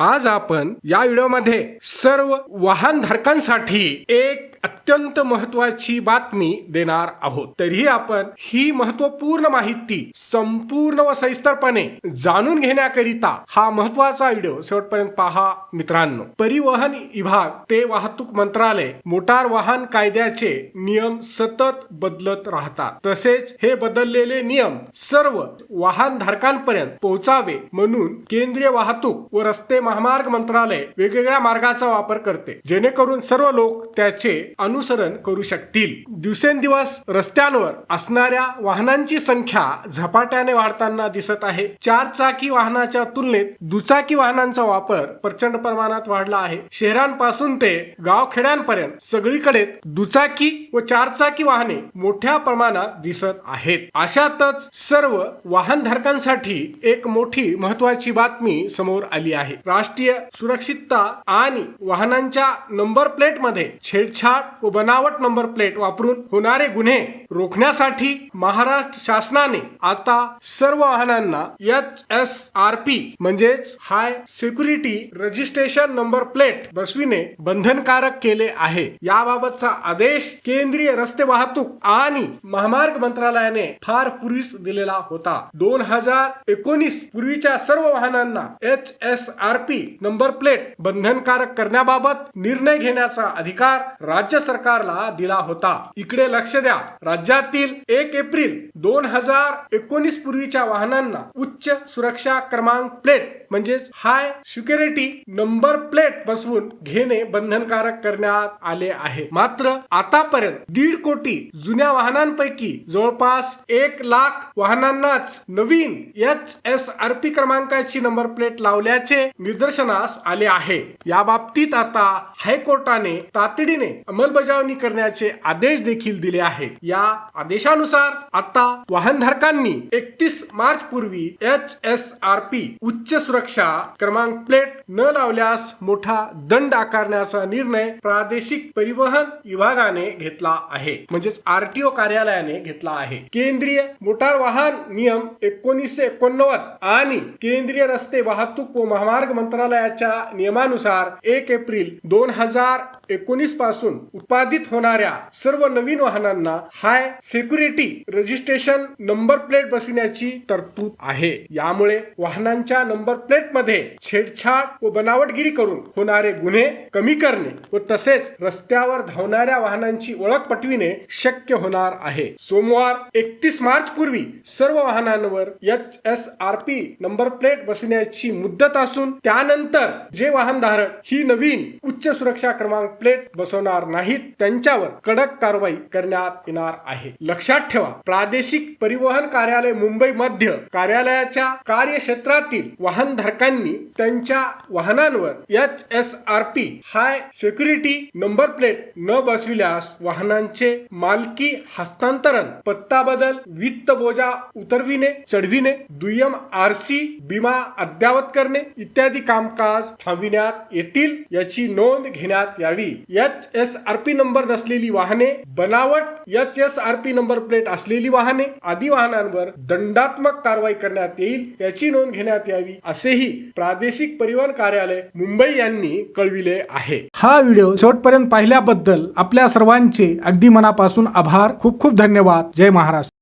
आज आपण या व्हिडिओमध्ये सर्व वाहन धारकांसाठी एक अत्यंत महत्वाची बातमी देणार आहोत. तरीही आपण ही महत्त्वपूर्ण माहिती संपूर्ण व सविस्तरपणे जाणून घेण्याकरिता हा महत्त्वाचा व्हिडिओ शेवटपर्यंत पहा मित्रांनो. परिवहन विभाग ते वाहतूक मंत्रालय मोटार वाहन कायद्याचे नियम सतत बदलत राहतात. तसेच हे बदललेले नियम सर्व वाहन धारकांपर्यंत पोहोचावे म्हणून केंद्रीय वाहतूक व रस्ते महामार्ग मंत्रालय वेगवेगळ्या मार्गाचा वापर करते. जेणेकरून सर्व लोक त्याचे अनुसरण करू शकतील. दिवसेंदिवस रस्त्यांवर असणाऱ्या वाहनांची संख्या झपाट्याने वाढताना दिसत आहे. चार चाकी वाहनाच्या तुलनेत दुचाकी वाहनांचा वापर प्रचंड प्रमाणात वाढला आहे. शहरांपासून ते गावखेड्यांपर्यंत सगळीकडे दुचाकी व चारचाकी वाहने मोठ्या प्रमाणात दिसत आहेत. अशातच सर्व वाहनधारकांसाठी एक मोठी महत्वाची बातमी समोर आली आहे. राष्ट्रीय सुरक्षितता आणि वाहनांच्या नंबर प्लेटमध्ये छेडछाड व बनावट नंबर प्लेट वापरून होणारे गुन्हे रोखण्यासाठी महाराष्ट्र शासनाने आता सर्व वाहनांना एच एस आर पी म्हणजेच high security registration number plate बसविणे बंधनकारक केले आहे. याबाबतचा आदेश केंद्रीय रस्ते वाहतूक आणि महामार्ग मंत्रालयाने फार पूर्वीच दिलेला होता. दोन हजार एकोणीस पूर्वीच्या सर्व वाहनांना H S R P number plate बंधनकारक करण्याबाबत निर्णय घेण्याचा अधिकार राज्य सरकारला दिला होता. इकडे लक्ष द्या. राज्यातील एक एप्रिल दोन हजार एकोणीस पूर्वीच्या वाहनांना उच्च सुरक्षा क्रमांक प्लेट म्हणजेच हाय सिक्युरिटी नंबर प्लेट बसवून घेणे बंधनकारक करण्यात आले आहे. मात्र आतापर्यंत दीड कोटी जुन्या वाहनांपैकी जवळपास एक लाख वाहनांनाच नवीन एच एस आर पी क्रमांकाची नंबर प्लेट लावल्याचे निदर्शनास आले आहे. या बाबतीत आता हायकोर्टाने तातडीने अंमलबजावणी करण्याचे आदेश देखील दिले आहेत. या आदेशानुसार आता वाहनधारकांनी एकतीस मार्च पूर्वी एच एस आर पी उच्च सुरक्षा क्रमांक प्लेट न लावल्यास मोठा दंड आकारण्याचा निर्णय प्रादेशिक परिवहन विभागाने घेतला आहे. म्हणजेच आरटीओ कार्यालयाने घेतला आहे. केंद्रीय मोटार वाहन नियम एकोणीसशे एकोणनव्वद आणि केंद्रीय रस्ते वाहतूक व महामार्ग मंत्रालयाच्या नियमानुसार एक एप्रिल दोन हजार एकोणीसपासून उत्पादित होणाऱ्या सर्व नवीन वाहनांना high security registration number plate बसविण्याची तरतूद आहे. यामुळे वाहनांच्या नंबर प्लेटमध्ये छेडछाड व बनावटगिरी करून होणारे गुन्हे कमी करणे व तसेच रस्त्यावर धावणाऱ्या वाहनांची ओळख पटविणे शक्य होणार आहे. सोमवार एकतीस मार्च पूर्वी सर्व वाहनांवर H S R P number plate बसविण्याची मुदत असून त्यानंतर जे वाहनधारक ही नवीन उच्च सुरक्षा क्रमांक प्लेट बसवणार नाहीत त्यांच्यावर कडक कारवाई करण्यात येणार आहे. लक्षात ठेवा प्रादेशिक परिवहन कार्यालय मुंबई मध्य कार्यालयाच्या कार्यक्षेत्रातील वाहनधारकांनी त्यांच्या वाहनांवर H S R P high security number plate न बसविल्यास वाहनांचे मालकी हस्तांतरण पत्ता बदल वित्त बोजा उतरविणे चढविणे दुय्यम आरसी विमा अद्यावत करणे इत्यादी कामकाज थांबविण्यात येतील याची नोंद घेण्यात यावी. H S R P number नसलेली वाहने बनावट H S R P number plate असलेली वाहने आदी वाहनांवर दंडात्मक कारवाई करण्यात येईल याची नोंद घेण्यात यावी असेही प्रादेशिक परिवहन कार्यालय मुंबई यांनी कळविले आहे. हा व्हिडिओ शेवटपर्यंत पाहिल्याबद्दल आपल्या सर्वांचे अगदी मनापासून आभार खूप खूप धन्यवाद. जय महाराष्ट्र.